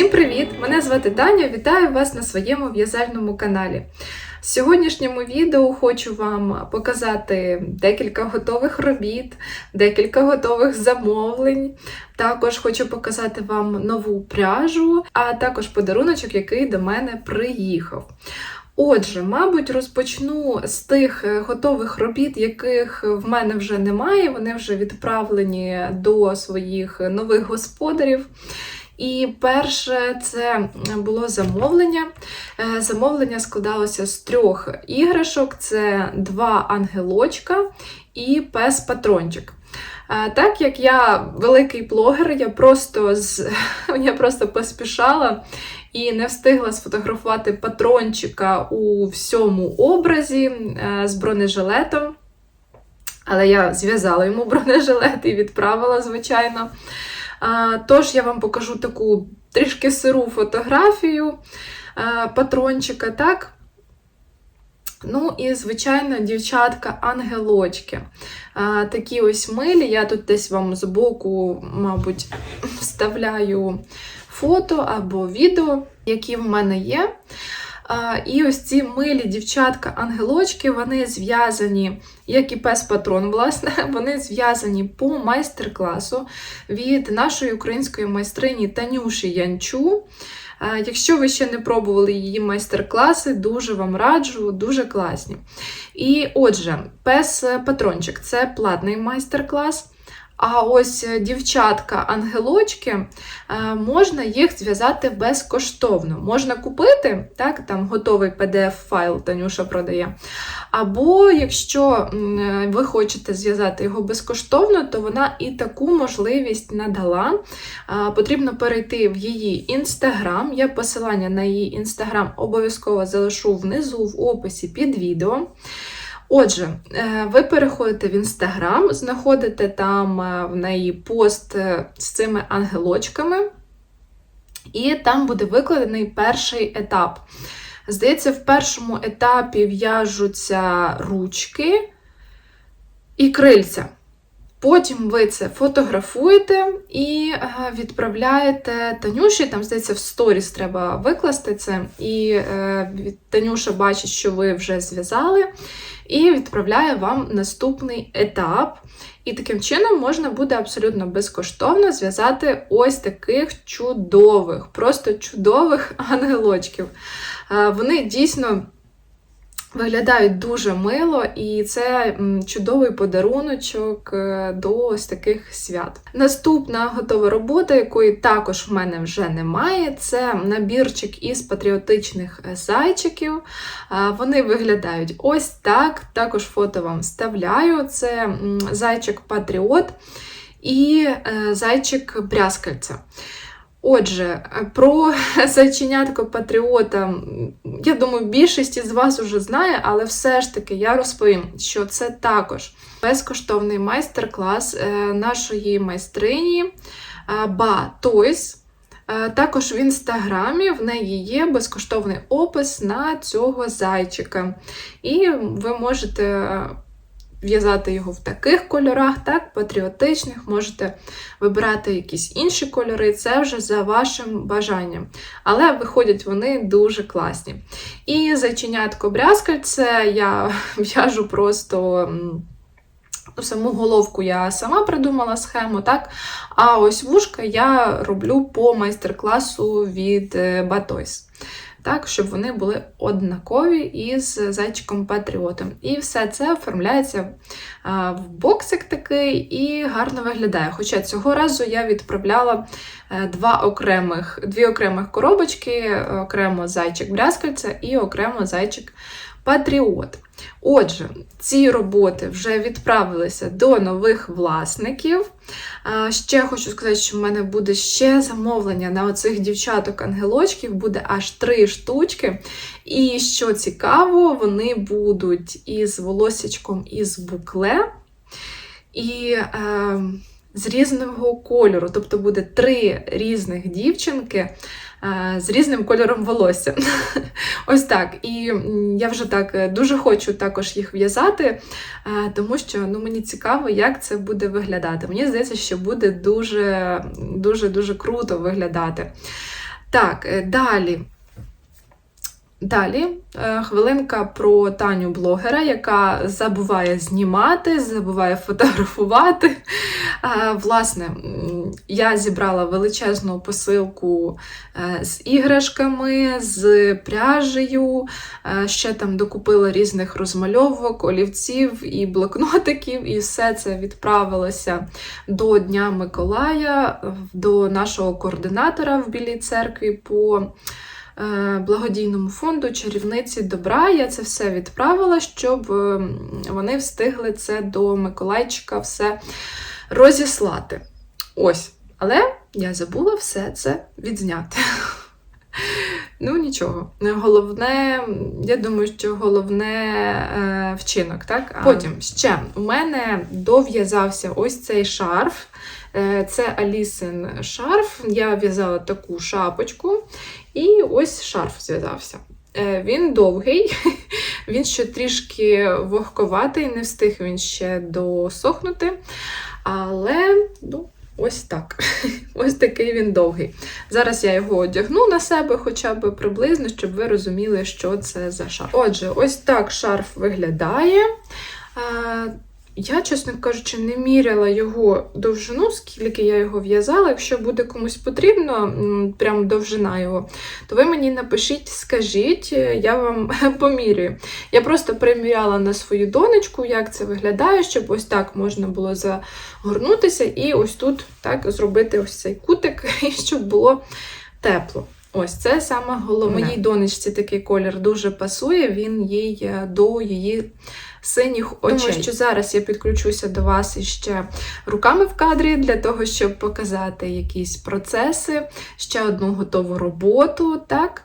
Всім привіт! Мене звати Таня. Вітаю вас на своєму в'язальному каналі. В сьогоднішньому відео хочу вам показати декілька готових робіт, декілька готових замовлень. Також хочу показати вам нову пряжу, а також подаруночок, який до мене приїхав. Отже, мабуть, розпочну з тих е, готових робіт, яких в мене вже немає. Вони вже відправлені до своїх нових господарів. І перше це було замовлення. Е, Замовлення складалося з трьох іграшок: це два ангелочка і пес-патрончик. Е, Так як я великий блогер, я просто з... я просто поспішала і не встигла сфотографувати патрончика у всьому образі е, з бронежилетом. Але я зв'язала йому бронежилет і відправила, звичайно. Тож я вам покажу таку трішки сиру фотографію патрончика, так? Ну і, звичайно, дівчатка-ангелочки. Такі ось милі. Я тут десь вам збоку, мабуть, вставляю фото або відео, які в мене є. І ось ці милі дівчатка-ангелочки, вони зв'язані, як і пес-патрон, власне, вони зв'язані по майстер-класу від нашої української майстрині Танюші Янчу. Якщо ви ще не пробували її майстер-класи, дуже вам раджу, дуже класні. І отже, пес-патрончик це платний майстер-клас. А ось дівчатка-ангелочки, можна їх зв'язати безкоштовно. Можна купити, так, там готовий PDF-файл Танюша продає. Або якщо ви хочете зв'язати його безкоштовно, то вона і таку можливість надала. Потрібно перейти в її інстаграм. Я посилання на її інстаграм обов'язково залишу внизу в описі під відео. Отже, е, ви переходите в інстаграм, знаходите там е, в неї пост е, з цими ангелочками, і там буде викладений перший етап. Здається, в першому етапі в'яжуться ручки і крильця. Потім ви це фотографуєте і відправляєте Танюші, там, здається, в сторіс треба викласти це, і Танюша бачить, що ви вже зв'язали і відправляє вам наступний етап. І таким чином можна буде абсолютно безкоштовно зв'язати ось таких чудових, просто чудових ангелочків. Вони дійсно. Виглядають дуже мило, і це чудовий подаруночок е, до ось таких свят. Наступна готова робота, якої також в мене вже немає, це набірчик із патріотичних е, зайчиків. Вони виглядають ось так. Також фото вам вставляю. Це зайчик-патріот і е, зайчик брязкальця. Отже, про зайченятко Патріота, я думаю, більшість із вас вже знає, але все ж таки я розповім, що це також безкоштовний майстер-клас е, нашої майстрині е, Ба. Е, також в інстаграмі в неї є безкоштовний опис на цього зайчика. І ви можете в'язати його в таких кольорах, так, патріотичних, можете вибирати якісь інші кольори, це вже за вашим бажанням. Але виходять вони дуже класні. І зайченятко брязкальце я в'яжу просто. Саму головку я сама придумала схему, так? А ось вушка я роблю по майстер-класу від Батойс так, щоб вони були однакові із зайчиком-патріотом. І все це оформляється в боксик такий і гарно виглядає. Хоча цього разу я відправляла е, два окремих, дві окремих коробочки, окремо зайчик брязкальця і окремо зайчик Патріот. Отже, ці роботи вже відправилися до нових власників. Ще хочу сказати, що в мене буде ще замовлення на оцих дівчаток-ангелочків, буде аж три штучки. І що цікаво, вони будуть із волосячком із букле. І е, з різного кольору. Тобто буде три різних дівчинки з різним кольором волосся. Ось так. І я вже так е, дуже хочу також їх в'язати, тому що ну, мені цікаво, як це буде виглядати. Мені здається, що буде дуже-дуже дуже круто виглядати. Так, е, далі. Далі е, хвилинка про Таню блогера, яка забуває знімати, забуває фотографувати. Власне, я зібрала величезну посилку е, з іграшками, з пряжею, е, ще там докупила різних розмальовок, олівців і блокнотиків, і все це відправилося до Дня Миколая, до нашого координатора в Білій церкві по благодійному фонду чарівниці добра. Я це все відправила, щоб е, вони встигли це до Миколайчика все розіслати. Ось. Але я забула все це відзняти. Ну, нічого. Головне, я думаю, що головне е, вчинок, так? А Потім ще у мене дов'язався ось цей шарф. Е, Це Алісин шарф. Я в'язала таку шапочку, і ось шарф зв'язався. Е, Він довгий, він ще трішки вогковатий, не встиг він ще досохнути. Але, ну, ось так. Ось такий він довгий. Зараз я його одягну на себе хоча б приблизно, щоб ви розуміли, що це за шарф. Отже, ось так шарф виглядає. Я, чесно кажучи, не міряла його довжину, скільки я його в'язала. Якщо буде комусь потрібно, прям довжина його, то ви мені напишіть, скажіть, е, я вам помірюю. Я просто приміряла на свою донечку, як це виглядає, щоб ось так можна було загорнутися і ось тут так зробити ось цей кутик, і щоб було тепло. Ось це саме головне. Моїй донечці такий колір дуже пасує, він їй е, до її синіх очей. Думаю, що зараз я підключуся до вас іще руками в кадрі для того, щоб показати якісь процеси, ще одну готову роботу, так?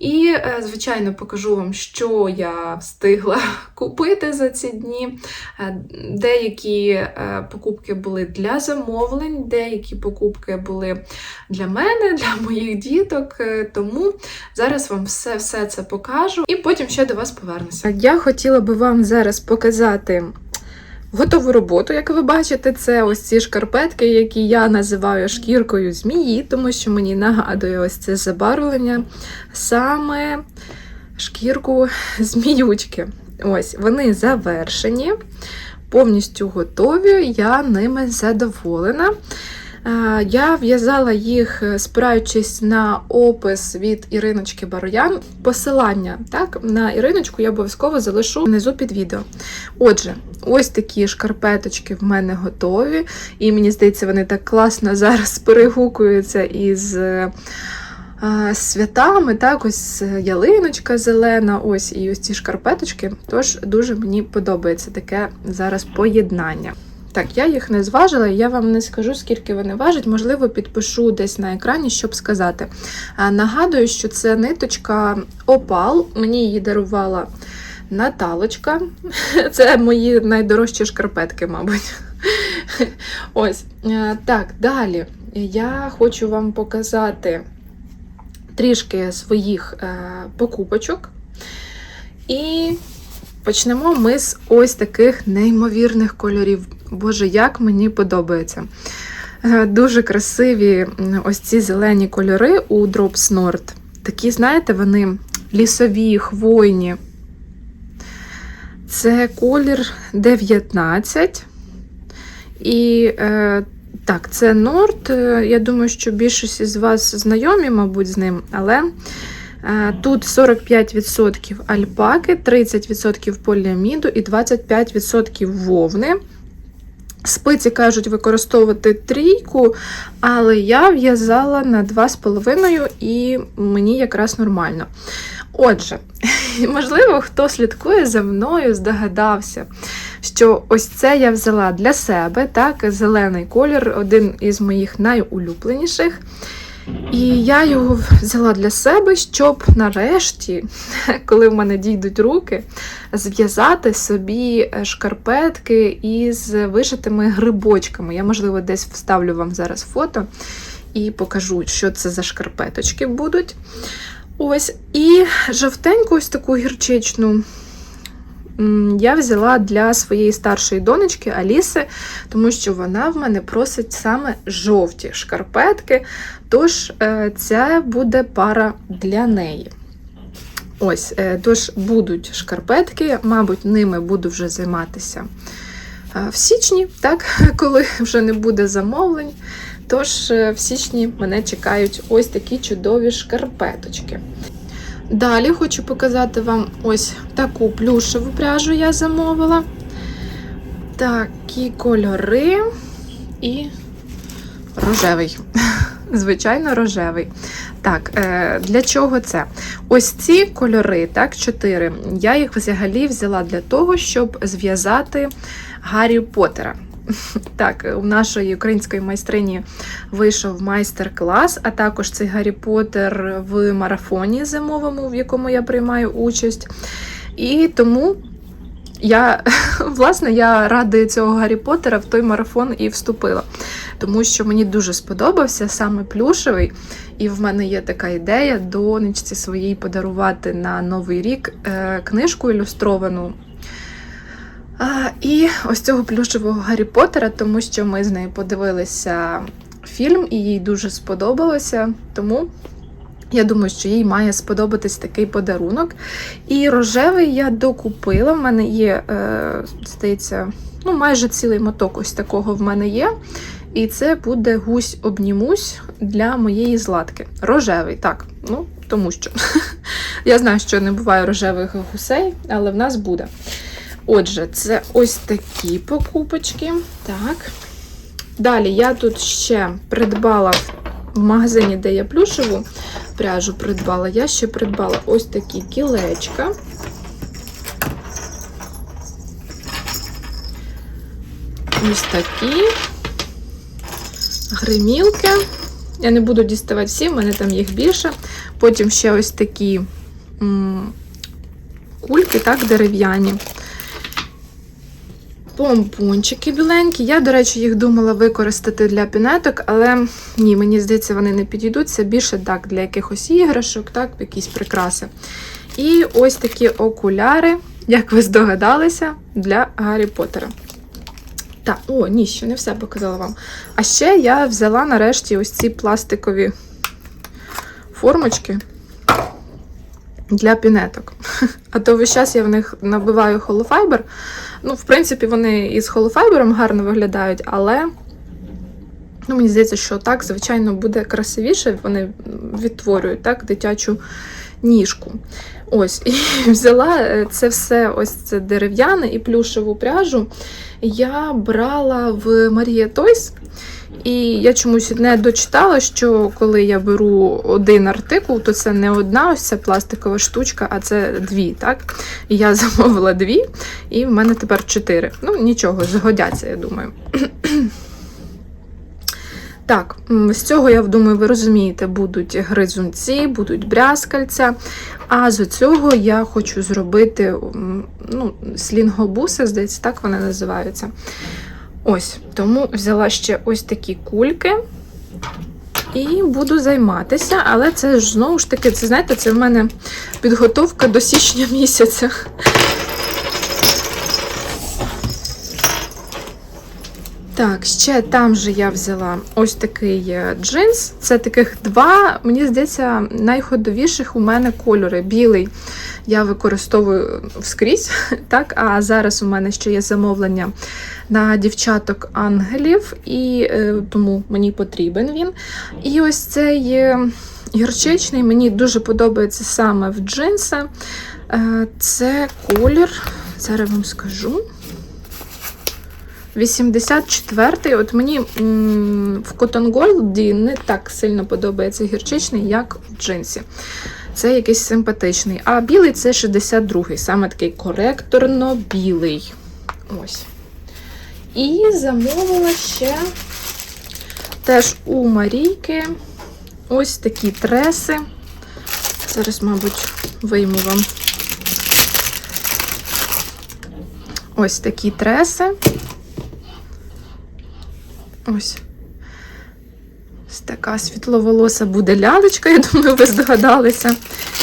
І, е, звичайно, покажу вам, що я встигла купити за ці дні. Е, Деякі е, покупки були для замовлень, деякі покупки були для мене, для моїх діток. Тому зараз вам все, все це покажу і потім ще до вас повернуся. Я хотіла би вам зараз показати. Готову роботу, як ви бачите, це ось ці шкарпетки, які я називаю шкіркою змії, тому що мені нагадує ось це забарвлення саме шкірку зміючки. Ось, вони завершені, повністю готові, я ними задоволена. Е, Я в'язала їх, е, спираючись на опис від Іриночки Бароян. Посилання так, на Іриночку я обов'язково залишу внизу під відео. Отже, ось такі шкарпеточки в мене готові, і мені здається, вони так класно зараз перегукуються із. е, Святами, так, ось ялиночка зелена, ось і ось ці шкарпеточки. Тож дуже мені подобається таке зараз поєднання. Так, я їх не зважила, я вам не скажу, скільки вони важать. Можливо, підпишу десь на екрані, щоб сказати. Нагадую, що це ниточка Опал. Мені її дарувала Наталочка. Це мої найдорожчі шкарпетки, мабуть. Ось. Так, далі. Я хочу вам показати трішки своїх е, покупочок. І почнемо ми з ось таких неймовірних кольорів. Боже, як мені подобається. Е, Дуже красиві ось ці зелені кольори у Drops Nord. Такі, знаєте, вони лісові, хвойні. Це колір 19. І е, так, це Nord. Е, Я думаю, що більшість із вас знайомі, мабуть, з ним, але е, тут 45% альпаки, 30% поліаміду і 25% вовни. Спиці кажуть використовувати трійку, але я в'язала на 2,5 і мені якраз нормально. Отже, можливо, хто слідкує за мною, здогадався, що ось це я взяла для себе, так, зелений колір, один із моїх найулюбленіших. І я його взяла для себе, щоб нарешті, коли в мене дійдуть руки, зв'язати собі е, шкарпетки із вишитими грибочками. Я, можливо, десь вставлю вам зараз фото і покажу, що це за шкарпеточки будуть. Ось, і жовтеньку ось таку гірчичну я взяла для своєї старшої донечки Аліси, тому що вона в мене просить саме жовті шкарпетки. Тож це буде пара для неї. Ось, е, тож будуть шкарпетки, мабуть, ними буду вже займатися е, в січні, так, коли вже не буде замовлень. Тож е, в січні мене чекають ось такі чудові шкарпеточки. Далі хочу показати вам ось таку плюшеву пряжу я замовила. Такі кольори і рожевий. Звичайно, рожевий. Так, е, для чого це? Ось ці кольори, так, чотири. Я їх взагалі взяла для того, щоб зв'язати Гаррі Поттера. Так, у нашої української майстрині вийшов майстер-клас, а також цей Гаррі Поттер в марафоні зимовому, в якому я приймаю участь. І тому я, власне, я ради цього Гаррі Поттера в той марафон і вступила. Тому що мені дуже сподобався саме плюшевий, і в мене є така ідея донечці своїй подарувати на Новий рік е, книжку ілюстровану. І ось цього плюшевого Гаррі Поттера, тому що ми з нею подивилися фільм, і їй дуже сподобалося. Тому я думаю, що їй має сподобатись такий подарунок. І рожевий я докупила. В мене є, е, здається, ну, майже цілий моток ось такого в мене є. І це буде гусь обнімусь для моєї златки. Рожевий, так, ну, тому що я знаю, що не буває рожевих гусей, але в нас буде. Отже, це ось такі покупочки. Так. Далі я тут ще придбала в магазині, де я плюшеву пряжу придбала, я ще придбала ось такі кілечка. Ось такі гримілки. Я не буду діставати всі, в мене там їх більше. Потім ще ось такі кульки, так, дерев'яні. Помпончики біленькі. Я, до речі, їх думала використати для пінеток, але ні, мені здається, вони не підійдуть. Це більше так для якихось іграшок, так, якісь прикраси. І ось такі окуляри, як ви здогадалися, для Гаррі Поттера. Так, о, ні, ще не все показала вам. А ще я взяла нарешті ось ці пластикові формочки для пінеток. А то весь час я в них набиваю холофайбер. Ну, в принципі, вони із холофайбером гарно виглядають, але ну, мені здається, що так, звичайно, буде красивіше. Вони відтворюють так, дитячу ніжку. Ось, і взяла е, це все, ось це дерев'яне і плюшеву пряжу. Я брала в Марія Тойс. І я чомусь не дочитала, що коли я беру один артикул, то це не одна ось ця пластикова штучка, а це дві. так? І я замовила дві, і в мене тепер чотири. Ну, нічого, згодяться, я думаю. Так, з цього, я думаю, ви розумієте, будуть гризунці, будуть брязкальця. А з цього я хочу зробити ну, слінгобуси, здається, так вони називаються. Ось, тому взяла ще ось такі кульки. І буду займатися, але це ж знову ж таки, це знаєте, це в мене підготовка до січня місяця. Так, ще там же я взяла ось такий е, джинс. Це таких два, мені здається, найходовіших у мене кольори. Білий я використовую вскрізь. так, А зараз у мене ще є замовлення на дівчаток ангелів, і е, тому мені потрібен він. І ось цей е, гірчичний, мені дуже подобається саме в джинса. Е, це колір, зараз вам скажу. 84-й, от мені в Cotton Gold не так сильно подобається гірчичний, як в джинсі. Це якийсь симпатичний. А білий це 62-й, саме такий коректорно білий. Ось. І замовила ще теж у Марійки ось такі треси. Зараз, мабуть, вийму вам ось такі треси. Ось. Така світловолоса буде лялечка, я думаю, ви здогадалися.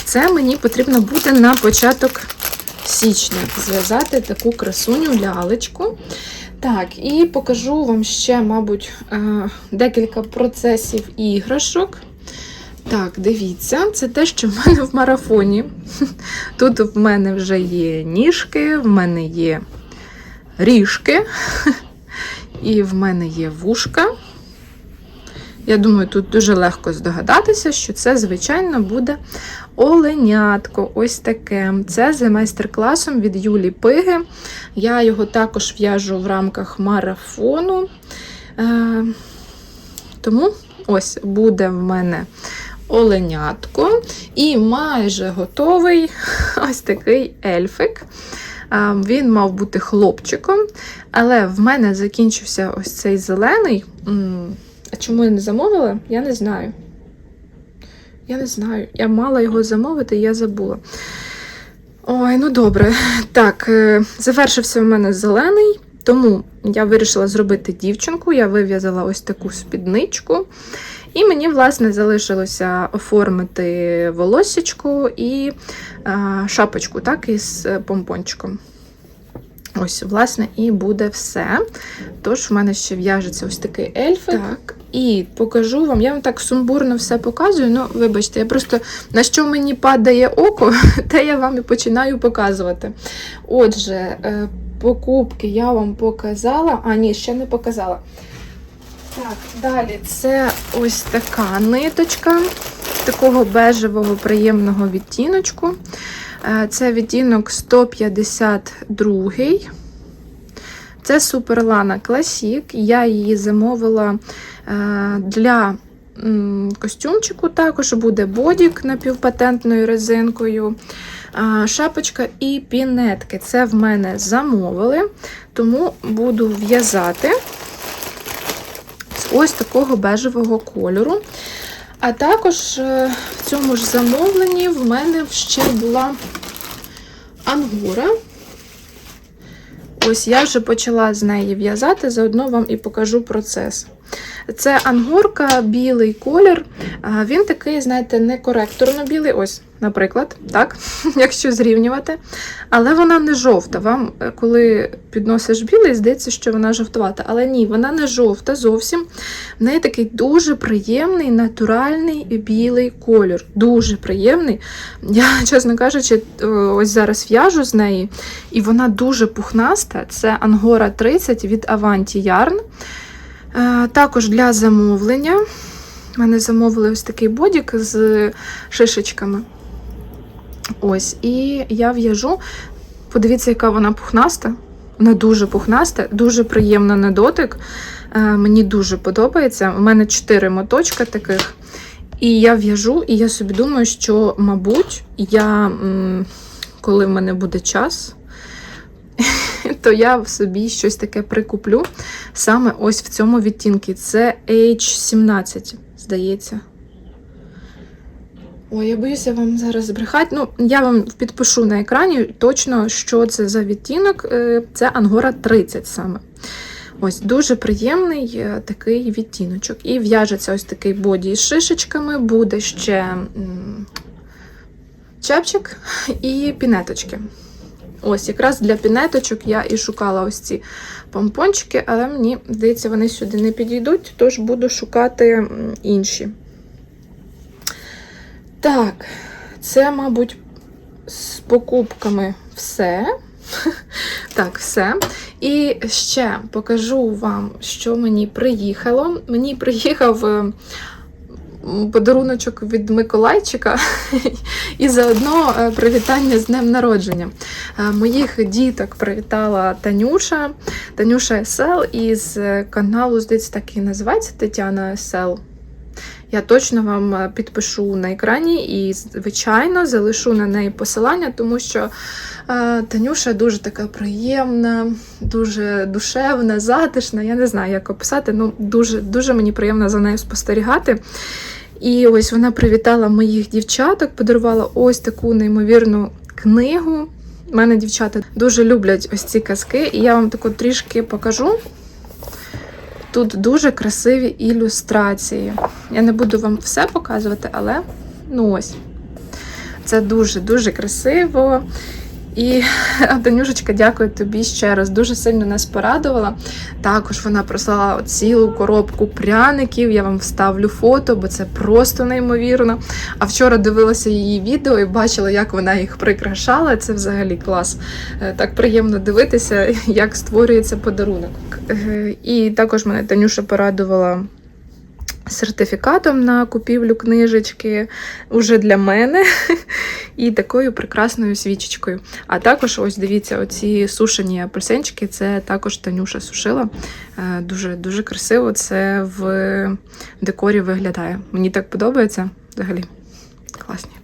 Це мені потрібно буде на початок січня зв'язати таку красуню лялечку. Так, і покажу вам ще, мабуть, е, декілька процесів іграшок. Так, дивіться, це те, що в мене в марафоні. Тут в мене вже є ніжки, в мене є ріжки, і в мене є вушка. Я думаю, тут дуже легко здогадатися, що це, звичайно, буде оленятко. Ось таке. Це за майстер-класом від Юлі Пиги. Я його також в'яжу в рамках марафону. Е, тому ось буде в мене оленятко. І майже готовий ось такий ельфик. Він мав бути хлопчиком, але в мене закінчився ось цей зелений. А чому я не замовила? Я не знаю. Я не знаю. Я мала його замовити, я забула. Ой, ну добре. Так, е, завершився в мене зелений, тому я вирішила зробити дівчинку. Я вив'язала ось таку спідничку. І мені, власне, залишилося оформити волосічку і е, шапочку, так, із е, помпончиком. Ось, власне, і буде все. Тож, в мене ще в'яжеться ось такий ельфик. Так, і покажу вам. Я вам так сумбурно все показую. Ну, вибачте, я просто на що мені падає око, те я вам і починаю показувати. Отже, е, покупки я вам показала. А, ні, ще не показала. Так, далі це ось така ниточка такого бежевого приємного відтіночку. Е, Це відтінок 152. Це Суперлана Classic. Я її замовила е, для костюмчику. Також буде бодік напівпатентною резинкою, е, шапочка і пінетки. Це в мене замовили, тому буду в'язати ось такого бежевого кольору. А також е, в цьому ж замовленні в мене ще була ангура. Ось я вже почала з неї в'язати, заодно вам і покажу процес. Це ангорка, білий колір. Він такий, знаєте, не коректорно білий. Ось, наприклад, так, якщо зрівнювати. Але вона не жовта. Вам, е, коли підносиш білий, здається, що вона жовтувата. Але ні, вона не жовта зовсім. В неї такий дуже приємний, натуральний білий колір. Дуже приємний. Я, чесно кажучи, е, ось зараз в'яжу з неї, і вона дуже пухнаста. Це Ангора 30 від Avanti Yarn. Е, Також для замовлення. У мене замовили ось такий бодік з шишечками. Ось, і я в'яжу. Подивіться, яка вона пухнаста. Вона дуже пухнаста, дуже приємна на дотик. Е, Мені дуже подобається. У мене 4 моточка таких. І я в'яжу, і я собі думаю, що, мабуть, я, коли в мене буде час, то я в собі щось таке прикуплю. Саме ось в цьому відтінку. Це H17, здається. Ой, я боюся вам зараз збрехати. Ну, я вам підпишу на екрані точно, що це за відтінок. Е, Це Ангора 30 саме. Ось дуже приємний е, такий відтіночок. І в'яжеться ось такий боді з шишечками, буде ще чепчик і пінеточки. Ось, якраз для пінеточок я і шукала ось ці помпончики, але мені здається, вони сюди не підійдуть, тож буду шукати інші. Так, це, мабуть, з покупками все. Так, все. І ще покажу вам, що мені приїхало. Мені приїхав е, подаруночок від Миколайчика і заодно е, привітання з днем народження. Е, Моїх діток привітала Танюша. Танюша СЛ із е, каналу, здається, так і називається Тетяна СЛ. Я точно вам підпишу на екрані і, звичайно, залишу на неї посилання, тому що е, Танюша дуже така приємна, дуже душевна, затишна. Я не знаю, як описати. Ну, дуже, дуже мені приємно за нею спостерігати. І ось вона привітала моїх дівчаток, подарувала ось таку неймовірну книгу. У мене дівчата дуже люблять ось ці казки, і я вам таку трішки покажу. Тут дуже красиві ілюстрації. Я не буду вам все показувати, але ну ось. Це дуже-дуже красиво. І Танюшечка, дякую тобі ще раз. Дуже сильно нас порадувала. Також вона прислала цілу коробку пряників. Я вам вставлю фото, бо це просто неймовірно. А вчора дивилася її відео і бачила, як вона їх прикрашала. Це взагалі клас. Е, Так приємно дивитися, як створюється подарунок. Е, І також мене Танюша порадувала. Сертифікатом на купівлю книжечки уже для мене і такою прекрасною свічечкою. А також, ось дивіться, оці сушені апельсинчики, це також Танюша сушила. Е, Дуже дуже красиво це в декорі виглядає. Мені так подобається взагалі. Класні.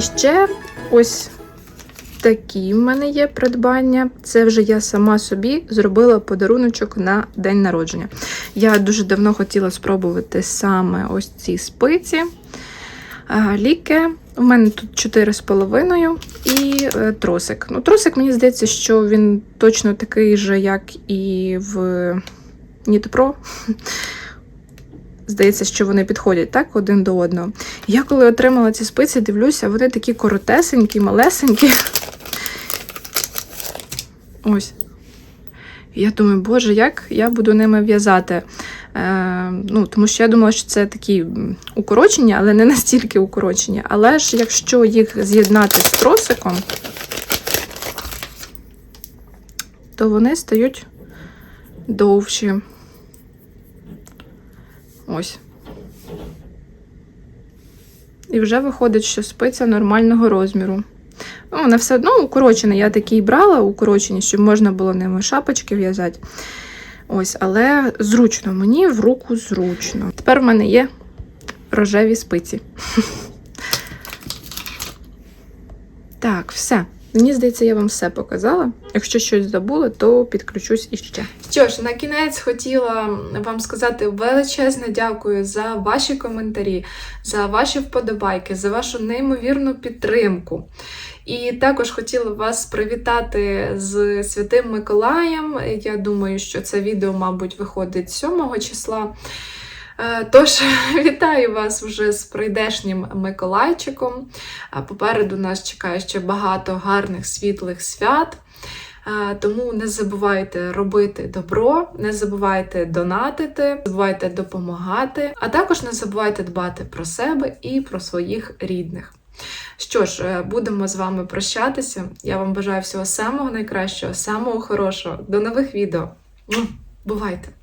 І ще ось такі в мене є придбання. Це вже я сама собі зробила подаруночок на день народження. Я дуже давно хотіла спробувати саме ось ці спиці. А, Ліки. У мене тут 4,5 і е, тросик. Ну, тросик, мені здається, що він точно такий же, як і в Нітпро. Здається, що вони підходять так один до одного. Я коли отримала ці спиці, дивлюся, вони такі коротесенькі, малесенькі. Ось. Я думаю, боже, як я буду ними в'язати. Е, ну, Тому що я думала, що це такі укорочення, але не настільки укорочення. Але ж якщо їх з'єднати з тросиком, то вони стають довші. Ось. І вже виходить, що спиця нормального розміру. Ну, вона все одно укорочена. Я такі брала укорочені, щоб можна було ними шапочки в'язати. Ось, але зручно, мені в руку зручно. Тепер в мене є рожеві спиці. Так, все. Мені здається, я вам все показала. Якщо щось забула, то підключусь іще. Що ж, на кінець хотіла вам сказати величезне дякую за ваші коментарі, за ваші вподобайки, за вашу неймовірну підтримку. І також хотіла вас привітати з Святим Миколаєм. Я думаю, що це відео, мабуть, виходить 7 числа. Е, Тож, вітаю вас вже з прийдешнім Миколайчиком. Попереду нас чекає ще багато гарних світлих свят. Е, Тому не забувайте робити добро, не забувайте донатити, не забувайте допомагати, а також не забувайте дбати про себе і про своїх рідних. Що ж, е, будемо з вами прощатися. Я вам бажаю всього самого найкращого, самого хорошого. До нових відео. Бувайте!